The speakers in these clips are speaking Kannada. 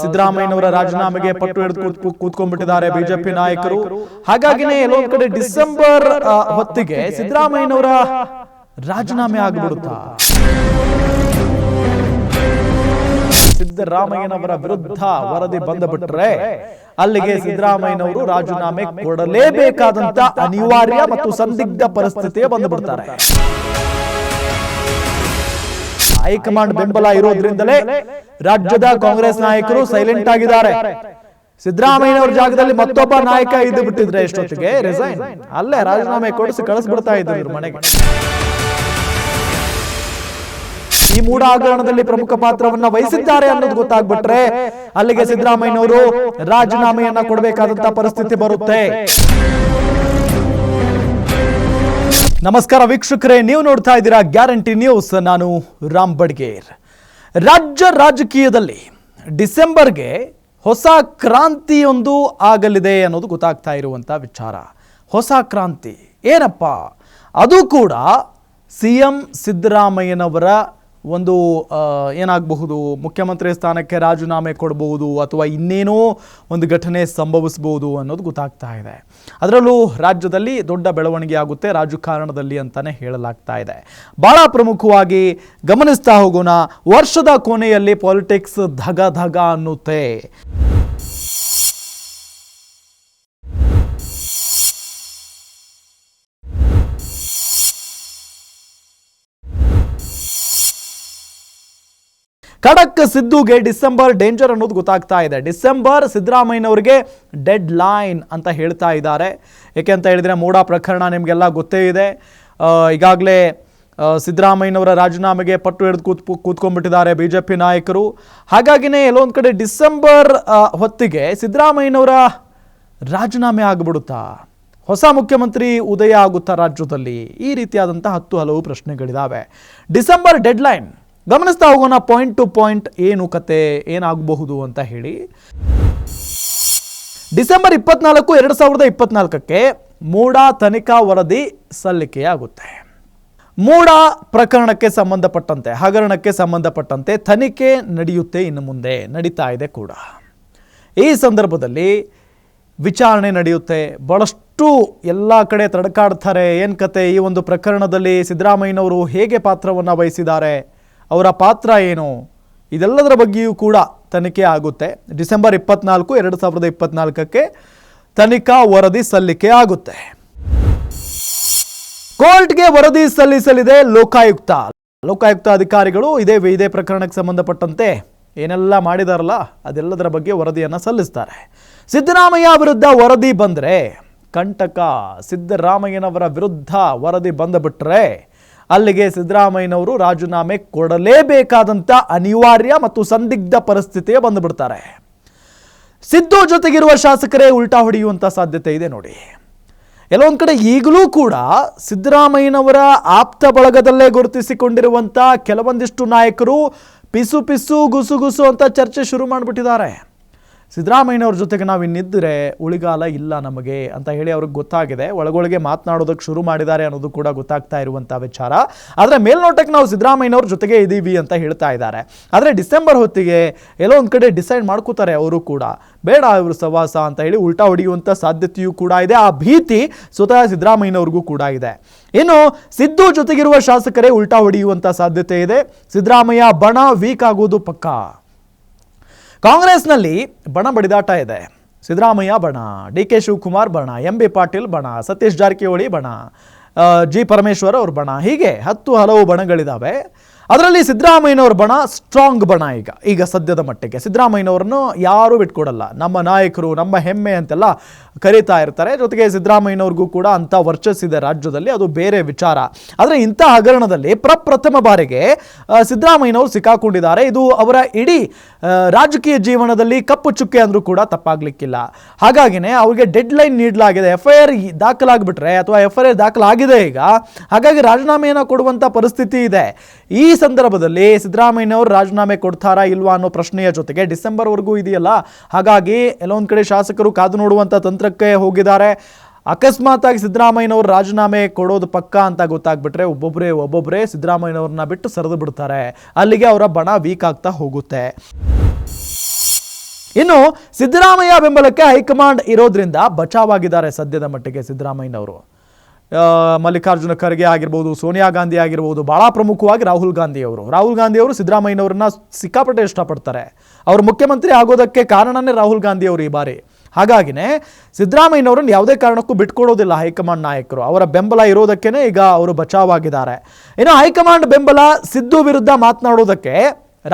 ಸಿದ್ದರಾಮಯ್ಯನವರ ರಾಜೀನಾಮೆಗೆ ಪಟ್ಟು ಹಿಡಿದು ಕೂತ್- ಕೂತ್ಕೊಂಡ್ಬಿಟ್ಟಿದ್ದಾರೆ ಬಿಜೆಪಿ ನಾಯಕರು. ಹಾಗಾಗಿನೇ ಎಲ್ಲೊಂದ್ ಕಡೆ ಡಿಸೆಂಬರ್ ಹೊತ್ತಿಗೆ ಸಿದ್ದರಾಮಯ್ಯನವರ ರಾಜೀನಾಮೆ ಆಗ್ಬಿಡುತ್ತಾ? ಸಿದ್ದರಾಮಯ್ಯನವರ ವಿರುದ್ಧ ವರದಿ ಬಂದುಬಿಟ್ರೆ ಅಲ್ಲಿಗೆ ಸಿದ್ದರಾಮಯ್ಯನವರು ರಾಜೀನಾಮೆ ಕೊಡಲೇಬೇಕಾದಂತ ಅನಿವಾರ್ಯ ಮತ್ತು ಸಂದಿಗ್ಧ ಪರಿಸ್ಥಿತಿಯೇ ಬಂದು ಬಿಡ್ತಾರೆ ಹೈಕಮಾಂಡ್ ಬೆಂಬಲ ಇರೋದ್ರಿಂದಲೇ ರಾಜ್ಯದ ಕಾಂಗ್ರೆಸ್ ನಾಯಕರು ಸೈಲೆಂಟ್ ಆಗಿದ್ದಾರೆ. ಸಿದ್ದರಾಮಯ್ಯನವರ ಜಾಗದಲ್ಲಿ ಮತ್ತೊಬ್ಬ ನಾಯಕ ಇದ್ದು ಬಿಟ್ಟಿದ್ರೆ ಎಷ್ಟೊತ್ತಿಗೆ? ರಿಸೈನ್ ಅಲ್ಲೇ ರಾಜೀನಾಮೆ ಕೊಡಿಸಿ ಕಳಿಸ್ಬಿಡ್ತಾ ಇದ್ರು ಮನೆಗೆ. ಈ ಮೂಡ ಹಗರಣದಲ್ಲಿ ಪ್ರಮುಖ ಪಾತ್ರವನ್ನ ವಹಿಸಿದ್ದಾರೆ ಅನ್ನೋದು ಗೊತ್ತಾಗ್ಬಿಟ್ರೆ ಅಲ್ಲಿಗೆ ಸಿದ್ದರಾಮಯ್ಯನವರು ರಾಜೀನಾಮೆಯನ್ನ ಕೊಡಬೇಕಾದಂತ ಪರಿಸ್ಥಿತಿ ಬರುತ್ತೆ. ನಮಸ್ಕಾರ ವೀಕ್ಷಕರೇ, ನೀವು ನೋಡ್ತಾ ಇದ್ದೀರಾ ಗ್ಯಾರಂಟಿ ನ್ಯೂಸ್. ನಾನು ರಾಮ್ ಬಡ್ಗೇರ್. ರಾಜ್ಯ ರಾಜಕೀಯದಲ್ಲಿ ಡಿಸೆಂಬರ್ಗೆ ಹೊಸ ಕ್ರಾಂತಿಯೊಂದು ಆಗಲಿದೆ ಅನ್ನೋದು ಗೊತ್ತಾಗ್ತಾ ಇರುವಂಥ ವಿಚಾರ. ಹೊಸ ಕ್ರಾಂತಿ. ಏನಪ್ಪ? ಅದು ಕೂಡ ಸಿ ಎಂ ಸಿದ್ದರಾಮಯ್ಯನವರ ಒಂದು ಏನಾಗಬಹುದು? ಮುಖ್ಯಮಂತ್ರಿ ಸ್ಥಾನಕ್ಕೆ ರಾಜೀನಾಮೆ ಕೊಡಬಹುದು ಅಥವಾ ಇನ್ನೇನೋ ಒಂದು ಘಟನೆ ಸಂಭವಿಸಬಹುದು ಅನ್ನೋದು ಗೊತ್ತಾಗ್ತಾ ಇದೆ. ಅದರಲ್ಲೂ ರಾಜ್ಯದಲ್ಲಿ ದೊಡ್ಡ ಬೆಳವಣಿಗೆ ಆಗುತ್ತೆ ರಾಜಕಾರಣದಲ್ಲಿ ಅಂತಾನೆ ಹೇಳಲಾಗ್ತಾ ಇದೆ. ಬಹಳ ಪ್ರಮುಖವಾಗಿ ಗಮನಿಸ್ತಾ ಹೋಗೋಣ, ವರ್ಷದ ಕೊನೆಯಲ್ಲಿ ಪಾಲಿಟಿಕ್ಸ್ ಧಗ ಧಗ ಅನ್ನುತ್ತೆ. ಖಡಕ್ ಸಿದ್ದುಗೆ ಡಿಸೆಂಬರ್ ಡೇಂಜರ್ ಅನ್ನೋದು ಗೊತ್ತಾಗ್ತಾ ಇದೆ. ಡಿಸೆಂಬರ್ ಸಿದ್ದರಾಮಯ್ಯನವರಿಗೆ ಡೆಡ್ ಲೈನ್ ಅಂತ ಹೇಳ್ತಾ ಇದ್ದಾರೆ. ಏಕೆ ಅಂತ ಹೇಳಿದ್ರೆ ಮೂಡ ಪ್ರಕರಣ ನಿಮಗೆಲ್ಲ ಗೊತ್ತೇ ಇದೆ. ಈಗಾಗಲೇ ಸಿದ್ದರಾಮಯ್ಯನವರ ರಾಜೀನಾಮೆಗೆ ಪಟ್ಟು ಹಿಡಿದು ಕೂತ್, ಕೂತ್ಕೊಂಡ್ಬಿಟ್ಟಿದ್ದಾರೆ ಬಿ ಜೆ ಪಿ ನಾಯಕರು. ಹಾಗಾಗಿನೇ ಎಲ್ಲೊಂದು ಕಡೆ ಡಿಸೆಂಬರ್ ಹೊತ್ತಿಗೆ ಸಿದ್ದರಾಮಯ್ಯನವರ ರಾಜೀನಾಮೆ ಆಗಿಬಿಡುತ್ತಾ? ಹೊಸ ಮುಖ್ಯಮಂತ್ರಿ ಉದಯ ಆಗುತ್ತಾ ರಾಜ್ಯದಲ್ಲಿ? ಈ ರೀತಿಯಾದಂಥ ಹತ್ತು ಹಲವು ಪ್ರಶ್ನೆಗಳಿದ್ದಾವೆ ಡಿಸೆಂಬರ್ ಡೆಡ್ಲೈನ್ ಗಮನಿಸ್ತಾ ಹೋಗೋಣ ಪಾಯಿಂಟ್ ಟು ಪಾಯಿಂಟ್ ಏನು ಕತೆ, ಏನಾಗಬಹುದು ಅಂತ ಹೇಳಿ. ಡಿಸೆಂಬರ್ ಇಪ್ಪತ್ನಾಲ್ಕು, ಎರಡು ಸಾವಿರದ ಇಪ್ಪತ್ನಾಲ್ಕಕ್ಕೆ ಮೂಡ ತನಿಖಾ ವರದಿ ಸಲ್ಲಿಕೆಯಾಗುತ್ತೆ. ಮೂಡ ಪ್ರಕರಣಕ್ಕೆ ಸಂಬಂಧಪಟ್ಟಂತೆ, ಹಗರಣಕ್ಕೆ ಸಂಬಂಧಪಟ್ಟಂತೆ ತನಿಖೆ ನಡೆಯುತ್ತೆ ಇನ್ನು ಮುಂದೆ, ನಡೀತಾ ಇದೆ ಕೂಡ. ಈ ಸಂದರ್ಭದಲ್ಲಿ ವಿಚಾರಣೆ ನಡೆಯುತ್ತೆ. ಭಾಳಷ್ಟು ಎಲ್ಲ ಕಡೆ ತಡಕಾಡ್ತಾರೆ. ಏನು ಕತೆ, ಈ ಒಂದು ಪ್ರಕರಣದಲ್ಲಿ ಸಿದ್ದರಾಮಯ್ಯನವರು ಹೇಗೆ ಪಾತ್ರವನ್ನು ವಹಿಸಿದ್ದಾರೆ? ಅವರ ಪಾತ್ರ ಏನು? ಇದೆಲ್ಲದರ ಬಗ್ಗೆಯೂ ಕೂಡ ತನಿಖೆ ಆಗುತ್ತೆ. ಡಿಸೆಂಬರ್ ಇಪ್ಪತ್ನಾಲ್ಕು, ಎರಡು ಸಾವಿರದ ಇಪ್ಪತ್ನಾಲ್ಕಕ್ಕೆ ತನಿಖಾ ವರದಿ ಸಲ್ಲಿಕೆ ಆಗುತ್ತೆ. ಕೋರ್ಟ್ಗೆ ವರದಿ ಸಲ್ಲಿಸಲಿದೆ ಲೋಕಾಯುಕ್ತ. ಲೋಕಾಯುಕ್ತ ಅಧಿಕಾರಿಗಳು ಇದೇ ಇದೇ ಪ್ರಕರಣಕ್ಕೆ ಸಂಬಂಧಪಟ್ಟಂತೆ ಏನೆಲ್ಲ ಮಾಡಿದಾರಲ್ಲ, ಅದೆಲ್ಲದರ ಬಗ್ಗೆ ವರದಿಯನ್ನು ಸಲ್ಲಿಸ್ತಾರೆ. ಸಿದ್ದರಾಮಯ್ಯ ವಿರುದ್ಧ ವರದಿ ಬಂದರೆ, ಕಂಟಕ ಸಿದ್ದರಾಮಯ್ಯನವರ ವಿರುದ್ಧ ವರದಿ ಬಂದುಬಿಟ್ರೆ ಅಲ್ಲಿಗೆ ಸಿದ್ದರಾಮಯ್ಯನವರು ರಾಜೀನಾಮೆ ಕೊಡಲೇಬೇಕಾದಂಥ ಅನಿವಾರ್ಯ ಮತ್ತು ಸಂದಿಗ್ಧ ಪರಿಸ್ಥಿತಿಗೆ ಬಂದುಬಿಡ್ತಾರೆ ಸಿದ್ದು ಜೊತೆಗಿರುವ ಶಾಸಕರೇ ಉಲ್ಟಾ ಹೊಡೆಯುವಂಥ ಸಾಧ್ಯತೆ ಇದೆ ನೋಡಿ. ಕೆಲವೊಂದು ಕಡೆ ಈಗಲೂ ಕೂಡ ಸಿದ್ದರಾಮಯ್ಯನವರ ಆಪ್ತ ಬಳಗದಲ್ಲೇ ಗುರುತಿಸಿಕೊಂಡಿರುವಂಥ ಕೆಲವೊಂದಿಷ್ಟು ನಾಯಕರು ಪಿಸು ಪಿಸು ಗುಸು ಗುಸು ಅಂತ ಚರ್ಚೆ ಶುರು ಮಾಡಿಬಿಟ್ಟಿದ್ದಾರೆ. ಸಿದ್ದರಾಮಯ್ಯನವ್ರ ಜೊತೆಗೆ ನಾವು ಇನ್ನಿದ್ದರೆ ಉಳಿಗಾಲ ಇಲ್ಲ ನಮಗೆ ಅಂತ ಹೇಳಿ ಅವ್ರಿಗೆ ಗೊತ್ತಾಗಿದೆ. ಒಳಗೊಳಗೆ ಮಾತನಾಡೋದಕ್ಕೆ ಶುರು ಮಾಡಿದ್ದಾರೆ ಅನ್ನೋದು ಕೂಡ ಗೊತ್ತಾಗ್ತಾ ಇರುವಂಥ ವಿಚಾರ. ಆದರೆ ಮೇಲ್ನೋಟಕ್ಕೆ ನಾವು ಸಿದ್ದರಾಮಯ್ಯನವ್ರ ಜೊತೆಗೆ ಇದ್ದೀವಿ ಅಂತ ಹೇಳ್ತಾ ಇದ್ದಾರೆ. ಆದರೆ ಡಿಸೆಂಬರ್ ಹೊತ್ತಿಗೆ ಎಲ್ಲೋ ಒಂದು ಕಡೆ ಡಿಸೈಡ್ ಮಾಡ್ಕೋತಾರೆ ಅವರು ಕೂಡ. ಬೇಡ ಇವರು ಸವಾಸ ಅಂತ ಹೇಳಿ ಉಲ್ಟಾ ಹೊಡೆಯುವಂಥ ಸಾಧ್ಯತೆಯೂ ಕೂಡ ಇದೆ. ಆ ಭೀತಿ ಸ್ವತಃ ಸಿದ್ದರಾಮಯ್ಯನವ್ರಿಗೂ ಕೂಡ ಇದೆ. ಇನ್ನು ಸಿದ್ದು ಜೊತೆಗಿರುವ ಶಾಸಕರೇ ಉಲ್ಟಾ ಹೊಡೆಯುವಂಥ ಸಾಧ್ಯತೆ ಇದೆ. ಸಿದ್ದರಾಮಯ್ಯ ಬಣ ವೀಕ್ ಆಗೋದು ಪಕ್ಕಾ? ಕಾಂಗ್ರೆಸ್ನಲ್ಲಿ ಬಣ ಬಡಿದಾಟ ಇದೆ. ಸಿದ್ದರಾಮಯ್ಯ ಬಣ, ಡಿ ಕೆ ಶಿವಕುಮಾರ್ ಬಣ, ಎಂ ಬಿ ಪಾಟೀಲ್ ಬಣ, ಸತೀಶ್ ಜಾರಕಿಹೊಳಿ ಬಣ ಜಿ ಪರಮೇಶ್ವರ್ ಅವ್ರ ಬಣ, ಹೀಗೆ ಹತ್ತು ಹಲವು ಬಣಗಳಿದ್ದಾವೆ ಅದರಲ್ಲಿ ಸಿದ್ದರಾಮಯ್ಯನವ್ರ ಬಣ ಸ್ಟ್ರಾಂಗ್ ಬಣ ಈಗ. ಈಗ ಸದ್ಯದ ಮಟ್ಟಿಗೆ. ಸಿದ್ದರಾಮಯ್ಯನವ್ರನ್ನು ಯಾರೂ ಬಿಟ್ಕೊಡಲ್ಲ. ನಮ್ಮ ನಾಯಕರು, ನಮ್ಮ ಹೆಮ್ಮೆ ಅಂತೆಲ್ಲ ಕರೀತಾ ಇರ್ತಾರೆ. ಜೊತೆಗೆ ಸಿದ್ದರಾಮಯ್ಯನವ್ರಿಗೂ ಕೂಡ ಅಂಥ ವರ್ಚಸ್ಸಿದೆ ರಾಜ್ಯದಲ್ಲಿ. ಅದು ಬೇರೆ ವಿಚಾರ. ಆದರೆ ಇಂಥ ಹಗರಣದಲ್ಲಿ ಪ್ರಪ್ರಥಮ ಬಾರಿಗೆ ಸಿದ್ದರಾಮಯ್ಯನವರು ಸಿಕ್ಕಾಕೊಂಡಿದ್ದಾರೆ. ಇದು ಅವರ ಇಡೀ ರಾಜಕೀಯ ಜೀವನದಲ್ಲಿ ಕಪ್ಪು ಚುಕ್ಕೆ ಅಂದರೂ ಕೂಡ ತಪ್ಪಾಗಲಿಕ್ಕಿಲ್ಲ. ಹಾಗಾಗಿನೇ ಅವರಿಗೆ ಡೆಡ್ ಲೈನ್ ನೀಡಲಾಗಿದೆ. ಎಫ್ ಐ ಆರ್ ದಾಖಲಾಗಿಬಿಟ್ರೆ, ಅಥವಾ ಎಫ್ ಐ ಆರ್ ದಾಖಲಾಗಿದೆ ಈಗ, ಹಾಗಾಗಿ ರಾಜೀನಾಮೆಯನ್ನು ಕೊಡುವಂಥ ಪರಿಸ್ಥಿತಿ ಇದೆ. ಈ ಸಂದರ್ಭದಲ್ಲಿ ಸಿದ್ದರಾಮಯ್ಯನವರು ರಾಜೀನಾಮೆ ಕೊಡ್ತಾರಾ ಇಲ್ವಾ ಅನ್ನೋ ಪ್ರಶ್ನೆಯ ಜೊತೆಗೆ ಡಿಸೆಂಬರ್ವರೆಗೂ ಇದೆಯಲ್ಲ, ಹಾಗಾಗಿ ಎಲ್ಲೊಂದು ಕಡೆ ಶಾಸಕರು ಕಾದು ನೋಡುವಂಥ ತಂತ್ರಕ್ಕೆ ಹೋಗಿದ್ದಾರೆ. ಅಕಸ್ಮಾತ್ ಆಗಿ ಸಿದ್ದರಾಮಯ್ಯನವರು ರಾಜೀನಾಮೆ ಕೊಡೋದು ಪಕ್ಕ ಅಂತ ಗೊತ್ತಾಗ್ಬಿಟ್ರೆ ಒಬ್ಬೊಬ್ಬರೇ ಒಬ್ಬೊಬ್ಬರೇ ಸಿದ್ದರಾಮಯ್ಯನವ್ರನ್ನ ಬಿಟ್ಟು ಸರಿದು ಬಿಡ್ತಾರೆ. ಅಲ್ಲಿಗೆ ಅವರ ಬಣ ವೀಕ್ ಆಗ್ತಾ ಹೋಗುತ್ತೆ. ಇನ್ನು ಸಿದ್ದರಾಮಯ್ಯ ಬೆಂಬಲಕ್ಕೆ ಹೈಕಮಾಂಡ್ ಇರೋದ್ರಿಂದ ಬಚಾವಾಗಿದ್ದಾರೆ ಸದ್ಯದ ಮಟ್ಟಿಗೆ ಸಿದ್ದರಾಮಯ್ಯನವರು. ಮಲ್ಲಿಕಾರ್ಜುನ ಖರ್ಗೆ ಆಗಿರ್ಬೋದು, ಸೋನಿಯಾ ಗಾಂಧಿ ಆಗಿರ್ಬೋದು ಭಾಳ ಪ್ರಮುಖವಾಗಿ ರಾಹುಲ್ ಗಾಂಧಿ ಅವರು ರಾಹುಲ್ ಗಾಂಧಿ ಅವರು ಸಿದ್ದರಾಮಯ್ಯನವ್ರನ್ನ ಸಿಕ್ಕಾಪಟ್ಟೆ ಇಷ್ಟಪಡ್ತಾರೆ. ಅವರು ಮುಖ್ಯಮಂತ್ರಿ ಆಗೋದಕ್ಕೆ ಕಾರಣನೇ ರಾಹುಲ್ ಗಾಂಧಿ ಅವರು ಈ ಬಾರಿ. ಹಾಗಾಗಿನೇ ಸಿದ್ದರಾಮಯ್ಯನವರನ್ನು ಯಾವುದೇ ಕಾರಣಕ್ಕೂ ಬಿಟ್ಕೊಡೋದಿಲ್ಲ ಹೈಕಮಾಂಡ್ ನಾಯಕರು. ಅವರ ಬೆಂಬಲ ಇರೋದಕ್ಕೇನೆ ಈಗ ಅವರು ಬಚಾವಾಗಿದ್ದಾರೆ. ಇನ್ನು ಹೈಕಮಾಂಡ್ ಬೆಂಬಲ ಸಿದ್ದು ವಿರುದ್ಧ ಮಾತನಾಡೋದಕ್ಕೆ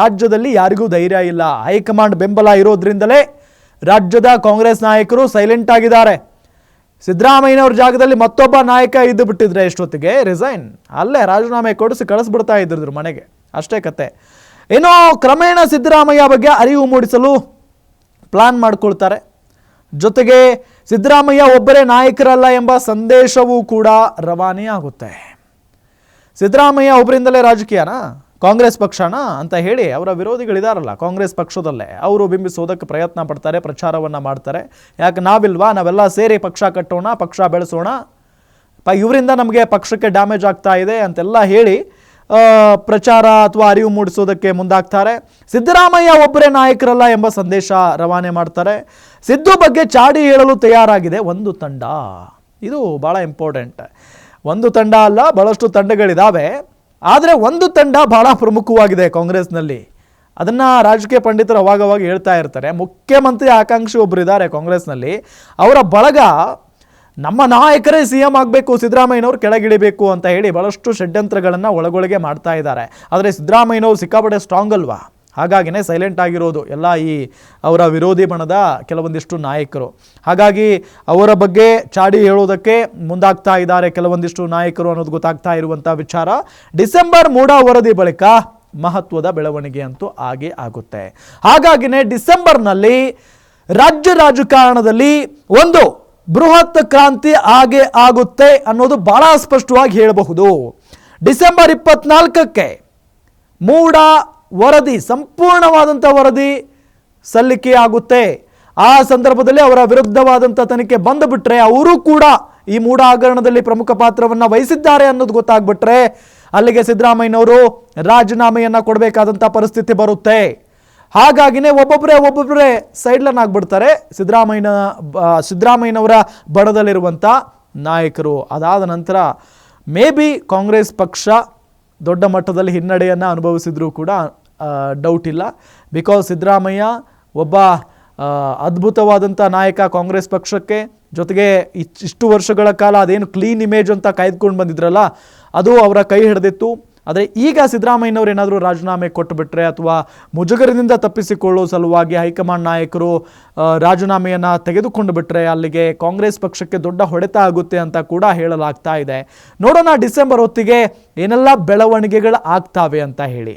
ರಾಜ್ಯದಲ್ಲಿ ಯಾರಿಗೂ ಧೈರ್ಯ ಇಲ್ಲ. ಹೈಕಮಾಂಡ್ ಬೆಂಬಲ ಇರೋದ್ರಿಂದಲೇ ರಾಜ್ಯದ ಕಾಂಗ್ರೆಸ್ ನಾಯಕರು ಸೈಲೆಂಟ್ ಆಗಿದ್ದಾರೆ. ಸಿದ್ದರಾಮಯ್ಯನವ್ರ ಜಾಗದಲ್ಲಿ ಮತ್ತೊಬ್ಬ ನಾಯಕ ಇದ್ದು ಬಿಟ್ಟಿದ್ರೆ ಎಷ್ಟೊತ್ತಿಗೆ? ರಿಸೈನ್. ಅಲ್ಲೇ ರಾಜೀನಾಮೆ ಕೊಡಿಸಿ ಕಳಿಸ್ಬಿಡ್ತಾ ಇದ್ದಿದ್ರು ಮನೆಗೆ. ಅಷ್ಟೇ ಕತೆ. ಇನ್ನು ಕ್ರಮೇಣ ಸಿದ್ದರಾಮಯ್ಯ ಬಗ್ಗೆ ಅರಿವು ಮೂಡಿಸಲು ಪ್ಲಾನ್ ಮಾಡ್ಕೊಳ್ತಾರೆ. ಜೊತೆಗೆ ಸಿದ್ದರಾಮಯ್ಯ ಒಬ್ಬರೇ ನಾಯಕರಲ್ಲ ಎಂಬ ಸಂದೇಶವೂ ಕೂಡ ರವಾನೆಯಾಗುತ್ತೆ. ಸಿದ್ದರಾಮಯ್ಯ ಒಬ್ಬರಿಂದಲೇ ರಾಜಕೀಯನಾ? ಕಾಂಗ್ರೆಸ್ ಪಕ್ಷನ ಅಂತ ಹೇಳಿ ಅವರ ವಿರೋಧಿಗಳಿದಾರಲ್ಲ ಕಾಂಗ್ರೆಸ್ ಪಕ್ಷದಲ್ಲೇ, ಅವರು ಬಿಂಬಿಸೋದಕ್ಕೆ ಪ್ರಯತ್ನ ಪಡ್ತಾರೆ, ಪ್ರಚಾರವನ್ನು ಮಾಡ್ತಾರೆ. ಯಾಕೆ, ನಾವಿಲ್ವಾ? ನಾವೆಲ್ಲ ಸೇರಿ ಪಕ್ಷ ಕಟ್ಟೋಣ, ಪಕ್ಷ ಬೆಳೆಸೋಣ? ಪ, ಇವರಿಂದ ನಮಗೆ ಪಕ್ಷಕ್ಕೆ ಡ್ಯಾಮೇಜ್ ಆಗ್ತಾ ಇದೆ ಅಂತೆಲ್ಲ ಹೇಳಿ ಪ್ರಚಾರ ಅಥವಾ ಅರಿವು ಮೂಡಿಸೋದಕ್ಕೆ ಮುಂದಾಗ್ತಾರೆ. ಸಿದ್ದರಾಮಯ್ಯ ಒಬ್ಬರೇ ನಾಯಕರಲ್ಲ ಎಂಬ ಸಂದೇಶ ರವಾನೆ ಮಾಡ್ತಾರೆ. ಸಿದ್ದು ಬಗ್ಗೆ ಚಾಡಿ ಹೇಳಲು ತಯಾರಾಗಿದೆ. ಒಂದು ತಂಡ. ಇದು ಭಾಳ ಇಂಪಾರ್ಟೆಂಟ್ ಒಂದು ತಂಡ ಅಲ್ಲ ಭಾಳಷ್ಟು ತಂಡಗಳಿದ್ದಾವೆ ಆದರೆ ಒಂದು ತಂಡ ಭಾಳ ಪ್ರಮುಖವಾಗಿದೆ ಕಾಂಗ್ರೆಸ್ನಲ್ಲಿ. ಅದನ್ನು ರಾಜಕೀಯ ಪಂಡಿತರು ಅವಾಗವಾಗ ಹೇಳ್ತಾ ಇರ್ತಾರೆ. ಮುಖ್ಯಮಂತ್ರಿ ಆಕಾಂಕ್ಷಿ ಒಬ್ಬರು ಇದ್ದಾರೆ ಕಾಂಗ್ರೆಸ್ನಲ್ಲಿ. ಅವರ ಬಳಗ ನಮ್ಮ ನಾಯಕರೇ ಸಿ ಎಂ ಆಗಬೇಕು, ಸಿದ್ದರಾಮಯ್ಯನವ್ರು ಕೆಳಗಿಳಿಬೇಕು ಅಂತ ಹೇಳಿ ಭಾಳಷ್ಟು ಷಡ್ಯಂತ್ರಗಳನ್ನು ಒಳಗೊಳಗೆ ಮಾಡ್ತಾ ಇದ್ದಾರೆ. ಆದರೆ ಸಿದ್ದರಾಮಯ್ಯನವ್ರು ಸಿಕ್ಕಾಪಟ್ಟೆ ಸ್ಟ್ರಾಂಗ್ ಅಲ್ವಾ? ಹಾಗಾಗಿನೇ ಸೈಲೆಂಟ್ ಆಗಿರೋದು. ಎಲ್ಲ ಈ ಅವರ ವಿರೋಧಿ ಬಣದ ಕೆಲವೊಂದಿಷ್ಟು ನಾಯಕರು. ಹಾಗಾಗಿ ಅವರ ಬಗ್ಗೆ ಚಾಡಿ ಹೇಳೋದಕ್ಕೆ ಮುಂದಾಗ್ತಾ ಇದ್ದಾರೆ ಕೆಲವೊಂದಿಷ್ಟು ನಾಯಕರು ಅನ್ನೋದು ಗೊತ್ತಾಗ್ತಾ ಇರುವಂಥ ವಿಚಾರ. ಡಿಸೆಂಬರ್ ಮೂಡ ವರದಿ ಬಳಿಕ ಮಹತ್ವದ ಬೆಳವಣಿಗೆ ಅಂತೂ ಆಗೇ ಆಗುತ್ತೆ. ಹಾಗಾಗಿನೇ ಡಿಸೆಂಬರ್ನಲ್ಲಿ ರಾಜ್ಯ ರಾಜಕಾರಣದಲ್ಲಿ ಒಂದು ಬೃಹತ್ ಕ್ರಾಂತಿ ಆಗೇ ಆಗುತ್ತೆ ಅನ್ನೋದು ಬಹಳ ಸ್ಪಷ್ಟವಾಗಿ ಹೇಳಬಹುದು. ಡಿಸೆಂಬರ್ ಇಪ್ಪತ್ನಾಲ್ಕಕ್ಕೆ ಮೂಡ ವರದಿ, ಸಂಪೂರ್ಣವಾದಂಥ ವರದಿ ಸಲ್ಲಿಕೆಯಾಗುತ್ತೆ ಆ ಸಂದರ್ಭದಲ್ಲಿ ಅವರ ವಿರುದ್ಧವಾದಂಥ ತನಿಖೆ ಬಂದುಬಿಟ್ರೆ ಅವರು ಕೂಡ ಈ ಮೂಡ ಹಗರಣದಲ್ಲಿ ಪ್ರಮುಖ ಪಾತ್ರವನ್ನು ವಹಿಸಿದ್ದಾರೆ ಅನ್ನೋದು ಗೊತ್ತಾಗ್ಬಿಟ್ರೆ ಅಲ್ಲಿಗೆ ಸಿದ್ದರಾಮಯ್ಯನವರು ರಾಜೀನಾಮೆಯನ್ನು ಕೊಡಬೇಕಾದಂಥ ಪರಿಸ್ಥಿತಿ ಬರುತ್ತೆ. ಹಾಗಾಗಿನೇ ಒಬ್ಬೊಬ್ಬರೇ ಒಬ್ಬೊಬ್ಬರೇ ಸೈಡ್ಲನ್ ಆಗಿಬಿಡ್ತಾರೆ. ಸಿದ್ದರಾಮಯ್ಯನ ಸಿದ್ದರಾಮಯ್ಯನವರ ಬಡದಲ್ಲಿರುವಂಥ ನಾಯಕರು. ಅದಾದ ನಂತರ ಮೇ ಬಿ ಕಾಂಗ್ರೆಸ್ ಪಕ್ಷ ದೊಡ್ಡ ಮಟ್ಟದಲ್ಲಿ ಹಿನ್ನಡೆಯನ್ನು ಅನುಭವಿಸಿದರೂ ಕೂಡ ಡೌಟ್ ಇಲ್ಲ. ಬಿಕಾಸ್ ಸಿದ್ದರಾಮಯ್ಯ ಒಬ್ಬ ಅದ್ಭುತವಾದಂಥ ನಾಯಕ ಕಾಂಗ್ರೆಸ್ ಪಕ್ಷಕ್ಕೆ ಜೊತೆಗೆ ಇಷ್ಟು ವರ್ಷಗಳ ಕಾಲ ಅದೇನು ಕ್ಲೀನ್ ಇಮೇಜ್ ಅಂತ ಕಾಯ್ದುಕೊಂಡು ಬಂದಿದ್ರಲ್ಲ, ಅದು ಅವರ ಕೈ ಹಿಡಿದಿತ್ತು. ಆದರೆ ಈಗ ಸಿದ್ದರಾಮಯ್ಯನವರು ಏನಾದರೂ ರಾಜೀನಾಮೆ ಕೊಟ್ಟುಬಿಟ್ರೆ ಅಥವಾ ಮುಜುಗರದಿಂದ ತಪ್ಪಿಸಿಕೊಳ್ಳುವ ಸಲುವಾಗಿ ಹೈಕಮಾಂಡ್ ನಾಯಕರು ರಾಜೀನಾಮೆಯನ್ನು ತೆಗೆದುಕೊಂಡು ಬಿಟ್ರೆ ಅಲ್ಲಿಗೆ ಕಾಂಗ್ರೆಸ್ ಪಕ್ಷಕ್ಕೆ ದೊಡ್ಡ ಹೊಡೆತ ಆಗುತ್ತೆ ಅಂತ ಕೂಡ ಹೇಳಲಾಗ್ತಾ ಇದೆ. ನೋಡೋಣ ಡಿಸೆಂಬರ್ ಹೊತ್ತಿಗೆ ಏನೆಲ್ಲ ಬೆಳವಣಿಗೆಗಳು ಆಗ್ತಾವೆ ಅಂತ ಹೇಳಿ.